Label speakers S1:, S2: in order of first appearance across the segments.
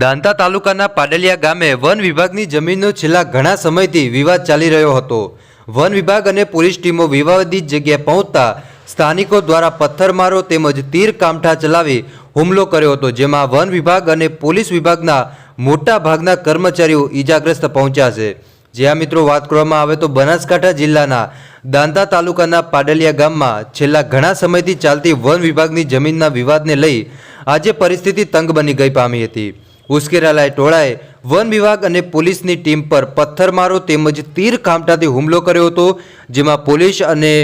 S1: દાંતા તાલુકાના પાડલિયા ગામે વન વિભાગની જમીનનો છેલ્લા ઘણા સમયથી વિવાદ ચાલી રહ્યો હતો. વન વિભાગ અને પોલીસ ટીમો વિવાદિત જગ્યાએ પહોંચતા સ્થાનિકો દ્વારા પથ્થરમારો તેમજ તીર કામઠા ચલાવી હુમલો કર્યો હતો, જેમાં વન વિભાગ અને પોલીસ વિભાગના મોટા ભાગના કર્મચારીઓ ઈજાગ્રસ્ત પહોંચ્યા છે. જ્યાં મિત્રો વાત કરવામાં આવે તો બનાસકાંઠા જિલ્લાના દાંતા તાલુકાના પાડલિયા ગામમાં છેલ્લા ઘણા સમયથી ચાલતી વન વિભાગની જમીનના વિવાદને લઈ આજે પરિસ્થિતિ તંગ બની ગઈ પામી હતી. ઉશ્કેરાલાય ટોળાએ વન વિભાગ અને પોલીસની ટીમ પર પથ્થરમારો તેમજ તીર કામઠાથી હુમલો કર્યો હતો, જેમાં પોલીસ અને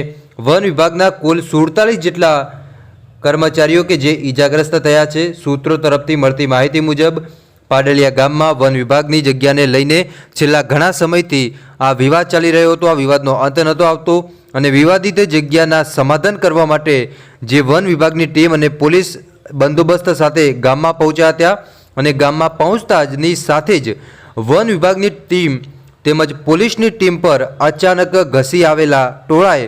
S1: વન વિભાગના કુલ સુડતાલીસ જેટલા કર્મચારીઓ કે જે ઈજાગ્રસ્ત થયા છે, સૂત્રો તરફથી મળતી માહિતી મુજબ, પાડલિયા ગામમાં વન વિભાગની જગ્યાને લઈને છેલ્લા ઘણા સમયથી આ વિવાદ ચાલી રહ્યો હતો, આ વિવાદનો અંત નહોતો આવતો અને વિવાદિત જગ્યાના સમાધાન કરવા માટે જે વન વિભાગની ટીમ અને પોલીસ બંદોબસ્ત સાથે ગામમાં પહોંચ્યા હતા અને ગામમાં પહોંચતા જની સાથે જ વન વિભાગની ટીમ તેમજ પોલીસની ટીમ પર અચાનક ઘસી આવેલા ટોળાએ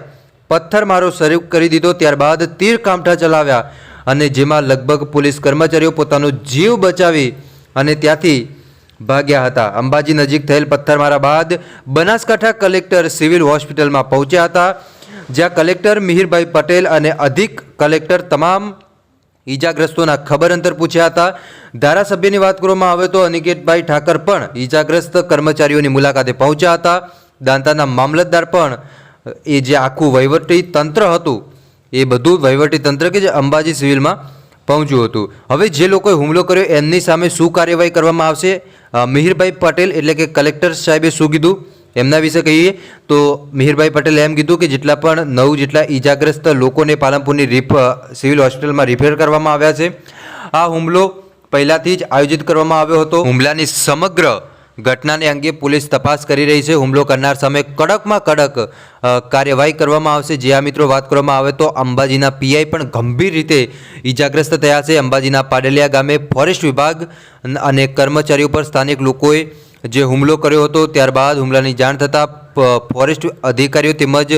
S1: પથ્થરમારો શરૂ કરી દીધો. ત્યારબાદ તીર કામઠા ચલાવ્યા અને જેમાં લગભગ પોલીસ કર્મચારીઓ પોતાનો જીવ બચાવી અને ત્યાંથી ભાગ્યા હતા. અંબાજી નજીક થયેલ પથ્થરમારા બાદ બનાસકાંઠા કલેક્ટર સિવિલ હોસ્પિટલમાં પહોંચ્યા હતા, જ્યાં કલેક્ટર મિહિરભાઈ પટેલ અને અધિક કલેક્ટર તમામ ઈજાગ્રસ્તોના ખબર અંતર પૂછ્યા હતા. ધારાસભ્યની વાત કરવામાં આવે તો અનિકેતભાઈ ઠાકર પણ ઈજાગ્રસ્ત કર્મચારીઓની મુલાકાતે પહોંચ્યા હતા. દાંતાના મામલતદાર પણ એ જે આખું વહીવટી તંત્ર હતું, એ બધું વહીવટી તંત્ર કે જે અંબાજી સિવિલમાં પહોંચ્યું હતું. હવે જે લોકોએ હુમલો કર્યો એમની સામે શું કાર્યવાહી કરવામાં આવશે? મિહિરભાઈ પટેલ એટલે કે કલેક્ટર સાહેબે શું કીધું? એમના વિશે કહીએ તો મિહિરભાઈ પટેલે એમ કીધું કે જેટલા પણ નવ જેટલા ઈજાગ્રસ્ત લોકોને પાલનપુરની રિફ સિવિલ હોસ્પિટલમાં રિફેર કરવામાં આવ્યા છે. આ હુમલો પહેલાથી જ આયોજિત કરવામાં આવ્યો હતો. હુમલાની સમગ્ર ઘટનાને અંગે પોલીસ તપાસ કરી રહી છે. હુમલો કરનાર સામે કડકમાં કડક કાર્યવાહી કરવામાં આવશે. જે આ મિત્રો વાત કરવામાં આવે તો અંબાજીના પીઆઈ પણ ગંભીર રીતે ઈજાગ્રસ્ત થયા છે. અંબાજીના પાડેલિયા ગામે ફોરેસ્ટ વિભાગ અને કર્મચારીઓ પર સ્થાનિક લોકોએ જે હુમલો કર્યો હતો, ત્યારબાદ હુમલાની જાણ થતાં ફોરેસ્ટ અધિકારીઓ તેમજ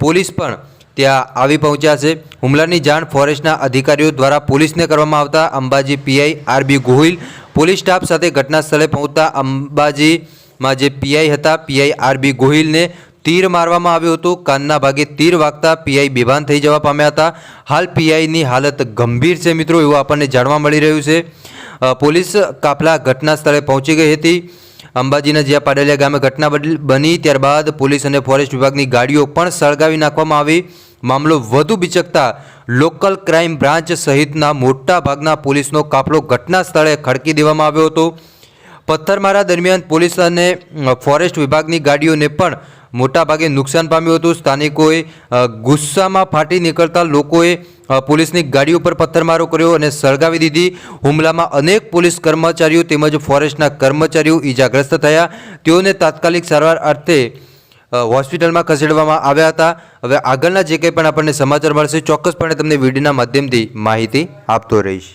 S1: પોલીસ પણ ત્યાં આવી પહોંચ્યા છે. હુમલાની જાણ ફોરેસ્ટના અધિકારીઓ દ્વારા પોલીસને કરવામાં આવતા Ambaji PI RB Gohil, police staff સાથે ઘટના સ્થળે પહોંચતા અંબાજીમાં જે પીઆઈ હતા પીઆઈ આરબી ગોહિલને તીર મારવામાં આવ્યું હતું. કાનના ભાગે તીર વાગતા પીઆઈ બેભાન થઈ જવા પામ્યા હતા. હાલ પીઆઈની હાલત ગંભીર છે મિત્રો, એવું આપણને જાણવા મળી રહ્યું છે. પોલીસ કાફલા ઘટના સ્થળે પહોંચી ગઈ હતી. અંબાજીના જ્યાં પાડેલિયા ગામે ઘટના બની, ત્યારબાદ પોલીસ અને ફોરેસ્ટ વિભાગની ગાડીઓ પણ સળગાવી નાખવામાં આવી. મામલો વધુ બિચકતા લોકલ ક્રાઇમ બ્રાન્ચ સહિતના મોટા ભાગના પોલીસનો કાફલો ઘટના સ્થળે ખડકી દેવામાં આવ્યો હતો. પથ્થરમારા દરમિયાન પોલીસ અને ફોરેસ્ટ વિભાગની ગાડીઓને પણ મોટાભાગે નુકસાન પામ્યું હતું. સ્થાનિકોએ ગુસ્સામાં ફાટી નીકળતા લોકોએ પોલીસની ગાડી ઉપર પથ્થરમારો કર્યો અને સળગાવી દીધી. હુમલામાં અનેક પોલીસ કર્મચારીઓ તેમજ ફોરેસ્ટના કર્મચારીઓ ઈજાગ્રસ્ત થયા. તેઓને તાત્કાલિક સારવાર અર્થે હોસ્પિટલમાં ખસેડવામાં આવ્યા હતા. હવે આગળના જે કંઈ પણ આપણને સમાચાર મળશે, ચોક્કસપણે તમને વિડીયોના માધ્યમથી માહિતી આપતો રહીશ.